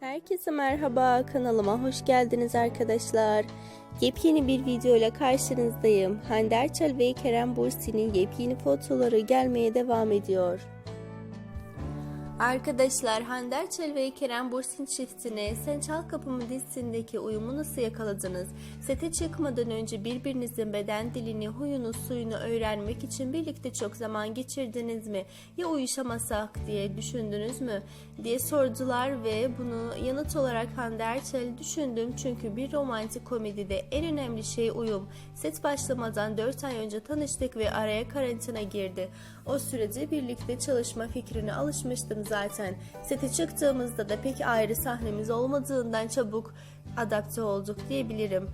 Herkese merhaba kanalıma hoş geldiniz arkadaşlar. Yepyeni bir video ile karşınızdayım. Hande Erçel ve Kerem Bursi'nin yepyeni fotoları gelmeye devam ediyor. Arkadaşlar Hande Erçel ve Kerem Bursin çiftine Sen Çal Kapımı dizisindeki uyumu nasıl yakaladınız? Sete çıkmadan önce birbirinizin beden dilini, huyunu, suyunu öğrenmek için birlikte çok zaman geçirdiniz mi? Ya uyuşamasak diye düşündünüz mü? diye sordular ve bunu yanıt olarak Hande Erçel düşündüm çünkü bir romantik komedide en önemli şey uyum. Set başlamadan 4 ay önce tanıştık ve araya karantina girdi. O sürece birlikte çalışma fikrine alışmıştım zaten. Sete çıktığımızda da pek ayrı sahnemiz olmadığından çabuk adapte olduk diyebilirim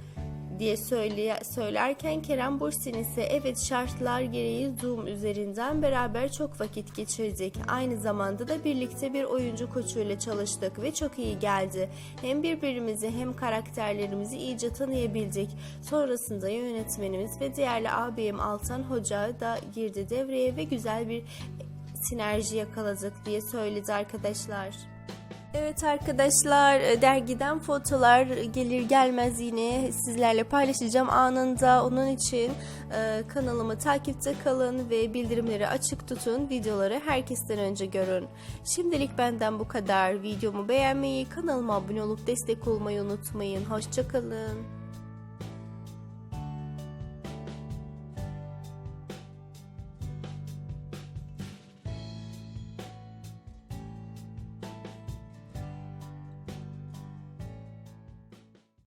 diye söyleye, söylerken Kerem Bursin ise evet şartlar gereği Zoom üzerinden beraber çok vakit geçirdik. Aynı zamanda da birlikte bir oyuncu koçuyla çalıştık ve çok iyi geldi. Hem birbirimizi hem karakterlerimizi iyice tanıyabildik. Sonrasında yönetmenimiz ve değerli ağabeyim Altan Hoca da girdi devreye ve güzel bir sinerji yakaladık diye söyledi arkadaşlar. Evet arkadaşlar e, dergiden fotolar gelir gelmez yine sizlerle paylaşacağım anında. Onun için e, kanalımı takipte kalın ve bildirimleri açık tutun. Videoları herkesten önce görün. Şimdilik benden bu kadar. Videomu beğenmeyi, kanalıma abone olup destek olmayı unutmayın. Hoşçakalın.